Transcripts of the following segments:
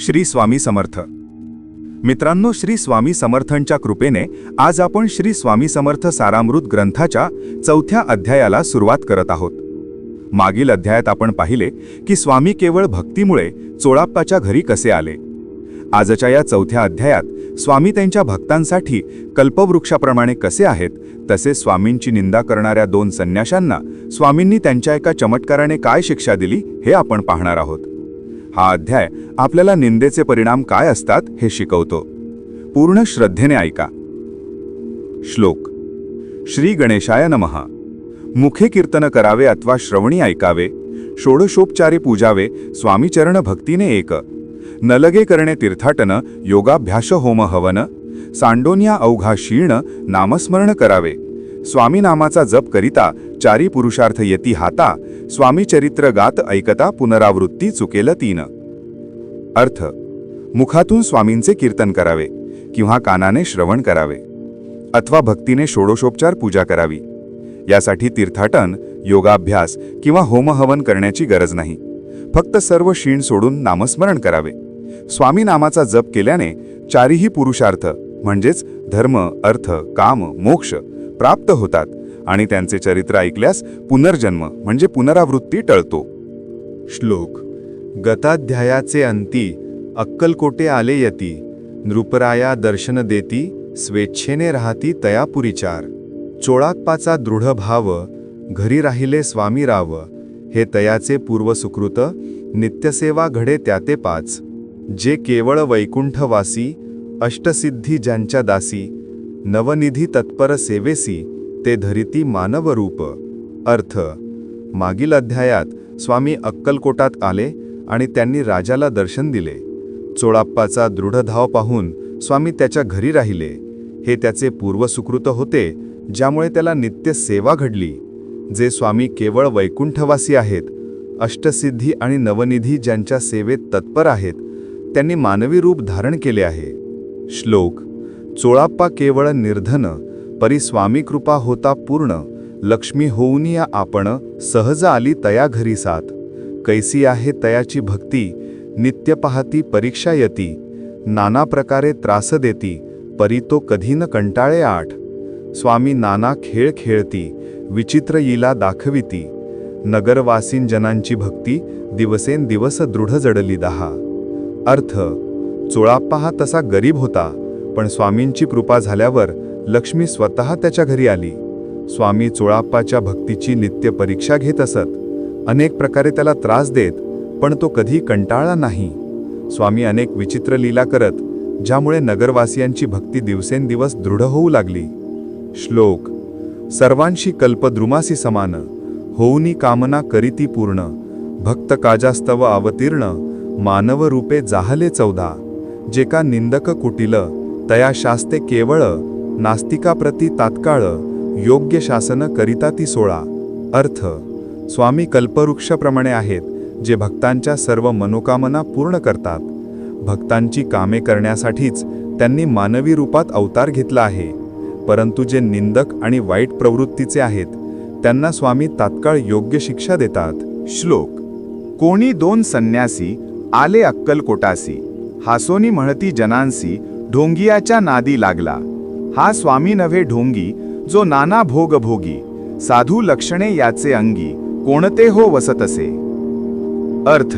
श्री स्वामी समर्थ. मित्रांनो श्री स्वामी समर्थांच्या कृपेने आज आपण श्री स्वामी समर्थ सारामृत ग्रंथाच्या चौथ्या अध्यायाला सुरुवात करत आहोत. मागील अध्यायात आपण पाहिले की स्वामी केवळ भक्तीमुळे चोळाप्पाच्या घरी कसे आले. आजच्या या चौथ्या अध्यायात स्वामी त्यांच्या भक्तांसाठी कल्पवृक्षाप्रमाणे कसे आहेत तसे स्वामींची निंदा करणाऱ्या दोन संन्याशांना स्वामींनी त्यांच्या एका चमत्काराने काय शिक्षा दिली हे आपण पाहणार आहोत. हा अध्याय आपल्याला निंदेचे परिणाम काय असतात हे शिकवतो. पूर्ण श्रद्धेने ऐका. श्लोक. श्री गणेशाय नमः. मुखे कीर्तन करावे अथवा श्रवणी ऐकावे षोडशोपचारे पूजावे स्वामीचरण भक्तीने एक नलगे करणे तीर्थाटन योगाभ्यास होम हवन सांडोन्या अवघा शीर्ण नामस्मरण करावे स्वामीनामाचा जप करिता चारी पुरुषार्थ येती हाता स्वामी चरित्र गात ऐकता पुनरावृत्ती चुकेल तीन. अर्थ. मुखातून स्वामींचे कीर्तन करावे किंवा कानाने श्रवण करावे अथवा भक्तीने षोडोषोपचार पूजा करावी. यासाठी तीर्थाटन योगाभ्यास किंवा होमहवन करण्याची गरज नाही. फक्त सर्व क्षीण सोडून नामस्मरण करावे. स्वामी नामाचा जप केल्याने चारीही पुरुषार्थ म्हणजेच धर्म अर्थ काम मोक्ष प्राप्त होतात. आणि त्यांचे चरित्र ऐकल्यास पुनर्जन्म म्हणजे पुनरावृत्ती टळतो. श्लोक गताध्यायाचे अंती अक्कलकोटे आले यती नृपराया दर्शन देती स्वेच्छेने राहती तयापुरीचार चोळाप्पाचा दृढ भाव घरी राहिले स्वामी राव हे तयाचे पूर्वसुकृत नित्यसेवा घडे त्याते पाच. जे केवळ वैकुंठवासी अष्टसिद्धी ज्यांच्या दासी नवनिधी तत्पर सेवेसी ते धरिती मानवरूप. अर्थ मागील अध्यायात स्वामी अक्कलकोटात आले आणि त्यांनी राजाला दर्शन दिले. चोळाप्पाचा दृढ धाव पाहून स्वामी त्याच्या घरी राहिले. हे त्याचे पूर्वसुकृत होते ज्यामुळे त्याला नित्य सेवा घडली. जे स्वामी केवळ वैकुंठवासी आहेत अष्टसिद्धी आणि नवनिधी ज्यांच्या सेवेत तत्पर आहेत त्यांनी मानवी रूप धारण केले आहे. श्लोक चोळाप्पा केवळ निर्धन परी स्वामी कृपा होता पूर्ण लक्ष्मी होऊन या आपण सहज आली तया घरी साथ कैसी आहे तयाची भक्ती नित्य पाहती परीक्षा यती नाना प्रकारे त्रास देती परी तो कधी न कंटाळे आठ. स्वामी नाना खेळ खेळती विचित्र इला दाखविती नगरवासीन जनांची भक्ती दिवसेंदिवस दृढ जडली दहा. अर्थ चोळाप्पा हा तसा गरीब होता पण स्वामींची कृपा झाल्यावर लक्ष्मी स्वतः त्याच्या घरी आली. स्वामी चोळाप्पाच्या भक्तीची नित्य परीक्षा घेत असत. अनेक प्रकारे त्याला त्रास देत पण तो कधी कंटाळला नाही. स्वामी अनेक विचित्र लीला करत ज्यामुळे नगरवासियांची भक्ती दिवसेंदिवस दृढ होऊ लागली. श्लोक सर्वांशी कल्पद्रुमासी समान होऊनी कामना करीती पूर्ण भक्त काजास्तव अवतीर्ण मानव रूपे जाहले चौदा. जे का निंदक कुटिल तया शास्ते केवळ नास्तिकाप्रती तात्काळ योग्य शासन करिता ती सोळा. अर्थ स्वामी कल्पवृक्षप्रमाणे आहेत जे भक्तांच्या सर्व मनोकामना पूर्ण करतात. भक्तांची कामे करण्यासाठीच त्यांनी मानवी रूपात अवतार घेतला आहे. परंतु जे निंदक आणि वाईट प्रवृत्तीचे आहेत त्यांना स्वामी तात्काळ योग्य शिक्षा देतात. श्लोक कोणी दोन संन्यासी आले अक्कलकोटासी. हासोनी म्हणती जनांसी ढोंगियाच्या नादी लागला. हा स्वामी नव्हे ढोंगी जो नाना भोग भोगी साधू लक्षणे याचे अंगी कोणते हो वसतसे? अर्थ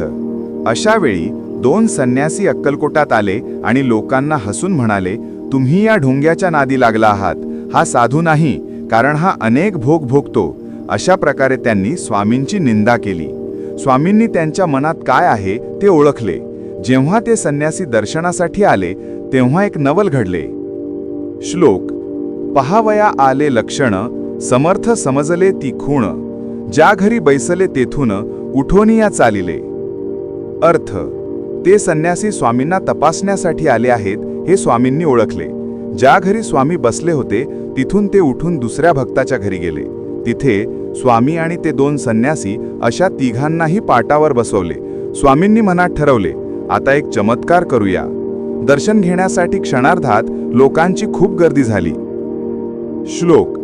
अशा वेळी दोन संन्यासी अक्कलकोटात आले आणि लोकांना हसून म्हणाले तुम्ही या ढोंग्याच्या नादी लागला आहात. हा साधू नाही कारण हा अनेक भोग भोगतो. अशा प्रकारे त्यांनी स्वामींची निंदा केली. स्वामींनी त्यांच्या मनात काय आहे ते ओळखले. जेव्हा ते संन्यासी दर्शनासाठी आले तेव्हा एक नवल घडले. श्लोक. पहावया आले लक्षण समर्थ समजले ती खूण ज्या घरी बैसले तेथून उठोनिया चालिले. अर्थ ते संन्यासी स्वामींना तपासण्यासाठी आले आहेत हे स्वामींनी ओळखले. ज्या घरी स्वामी बसले होते तिथून ते उठून दुसऱ्या भक्ताच्या घरी गेले. तिथे स्वामी आणि ते दोन संन्यासी अशा तिघांनाही पाटावर बसवले. स्वामींनी मनात ठरवले आता एक चमत्कार करूया. दर्शन घेण्यासाठी क्षणार्धात लोकांची खूप गर्दी झाली. श्लोक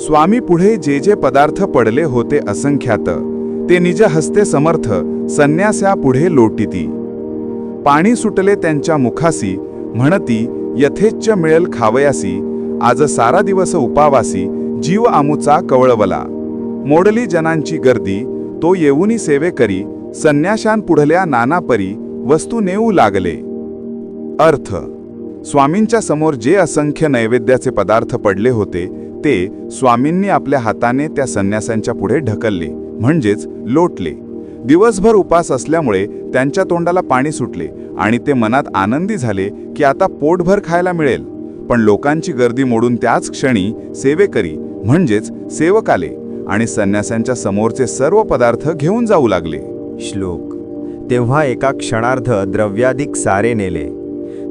स्वामी पुढे जे जे पदार्थ पडले होते असंख्यात ते निज हस्ते समर्थ संन्यास्या पुढे लोटीती. पाणी सुटले त्यांच्या मुखासी म्हणती यथेच्छ मिळेल खावयासी आज सारा दिवस उपावासी जीव आमुचा कवळवला. मोडली जनांची गर्दी तो येऊनी सेवे करी संन्याशान पुढल्या नानापरी वस्तू नेऊ लागले. अर्थ. स्वामींच्या समोर जे असंख्य नैवेद्याचे पदार्थ पडले होते ते स्वामींनी आपल्या हाताने त्या संन्यासांच्या पुढे ढकलले म्हणजेच लोटले. दिवसभर उपास असल्यामुळे त्यांच्या तोंडाला पाणी सुटले आणि ते मनात आनंदी झाले की आता पोटभर खायला मिळेल. पण लोकांची गर्दी मोडून त्याच क्षणी सेवेकरी म्हणजेच सेवक आले आणि संन्यासांच्या समोरचे सर्व पदार्थ घेऊन जाऊ लागले. श्लोक. तेव्हा एका क्षणार्ध द्रव्याधिक सारे नेले.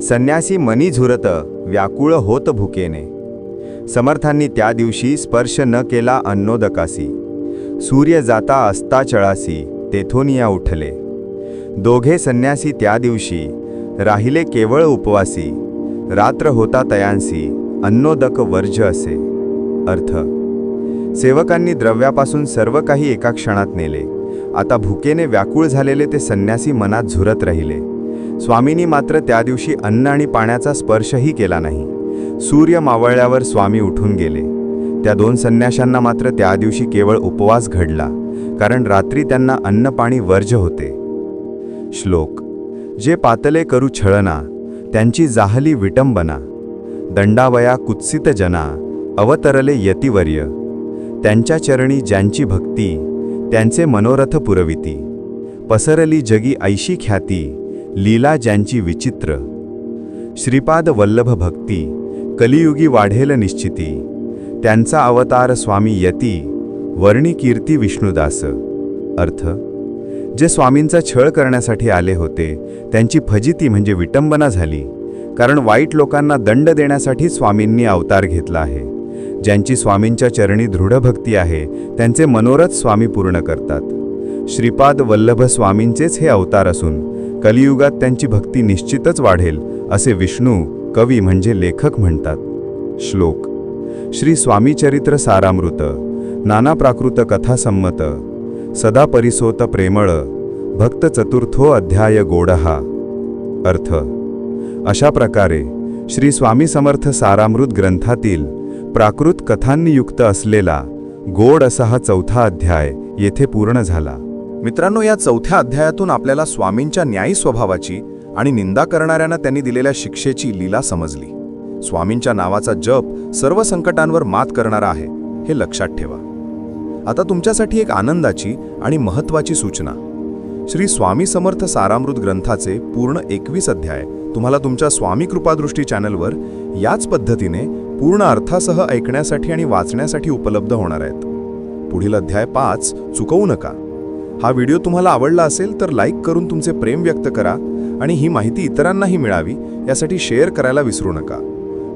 संन्यासी मनी झुरत व्याकुळ होत भुकेने. समर्थांनी त्या दिवशी स्पर्श न केला अन्नोदकासी. सूर्य जाता असता चळासी तेथोनिया उठले. दोघे संन्यासी त्या दिवशी राहिले केवळ उपवासी रात्र होता तयांसी अन्नोदक वर्ज असे. अर्थ सेवकांनी द्रव्यापासून सर्व काही एका क्षणात नेले. आता भुकेने व्याकुळ झालेले ते संन्यासी मनात झुरत राहिले. स्वामींनी मात्र त्या दिवशी अन्न आणि पाण्याचा स्पर्शही केला नाही. सूर्य मावळल्यावर स्वामी उठून गेले. त्या दोन संन्याशांना मात्र त्या दिवशी केवळ उपवास घडला कारण रात्री त्यांना अन्न पाणी वर्ज होते. श्लोक जे पातले करू छळना त्यांची जाहली विटंबना दंडावया कुत्सित जना अवतरले यतिवर्य त्यांच्या चरणी ज्यांची भक्ती त्यांचे मनोरथ पुरविती पसरली जगी ऐशी ख्याती लीला ज्यांची विचित्र. श्रीपाद वल्लभ भक्ती कलियुगी वाढेल निश्चिती. त्यांचा अवतार स्वामी यती वर्णी कीर्ती विष्णुदास. अर्थ जे स्वामींचा छळ करण्यासाठी आले होते त्यांची फजिती म्हणजे विटंबना झाली कारण वाईट लोकांना दंड देण्यासाठी स्वामींनी अवतार घेतला आहे. ज्यांची स्वामींच्या चरणी दृढ भक्ती आहे त्यांचे मनोरथ स्वामी पूर्ण करतात. श्रीपाद वल्लभ स्वामींचेच हे अवतार असून कलियुगात त्यांची भक्ती निश्चितच वाढेल असे विष्णू कवी म्हणजे लेखक म्हणतात. श्लोक. श्री स्वामी चरित्र सारामृत. नाना प्राकृत कथा संमत. सदा परिसोत प्रेमळ. भक्त चतुर्थो अध्याय गोडहा. अर्थ. अशा प्रकारे श्री स्वामी समर्थ सारामृत ग्रंथातील प्राकृत कथांनी युक्त असलेला गोड असा हा चौथा अध्याय येथे पूर्ण झाला. मित्रांनो या चौथ्या अध्यायातून आपल्याला स्वामींच्या न्यायी स्वभावाची आणि निंदा करणाऱ्यांना त्यांनी दिलेल्या शिक्षेची लीला समजली. स्वामींच्या नावाचा जप सर्व संकटांवर मात करणारा आहे हे लक्षात ठेवा. आता तुमच्यासाठी एक आनंदाची आणि महत्त्वाची सूचना. श्री स्वामी समर्थ सारामृत ग्रंथाचे पूर्ण एकवीस अध्याय तुम्हाला तुमच्या स्वामी कृपादृष्टी चॅनलवर याच पद्धतीने पूर्ण अर्थासह ऐकण्यासाठी आणि वाचण्यासाठी उपलब्ध होणार आहेत. पुढील अध्याय पाच चुकवू नका. हा व्हिडिओ तुम्हाला आवडला असेल तर लाईक करून तुमचे प्रेम व्यक्त करा आणि ही माहिती इतरांनाही मिळावी यासाठी शेअर करायला विसरू नका.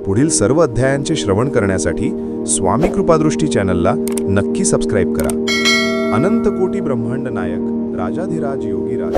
पुढील सर्व अध्यायांचे श्रवण करण्यासाठी स्वामी कृपादृष्टी चॅनलला नक्की सबस्क्राईब करा. अनंत कोटी ब्रह्मांड नायक राजाधिराज योगीराज.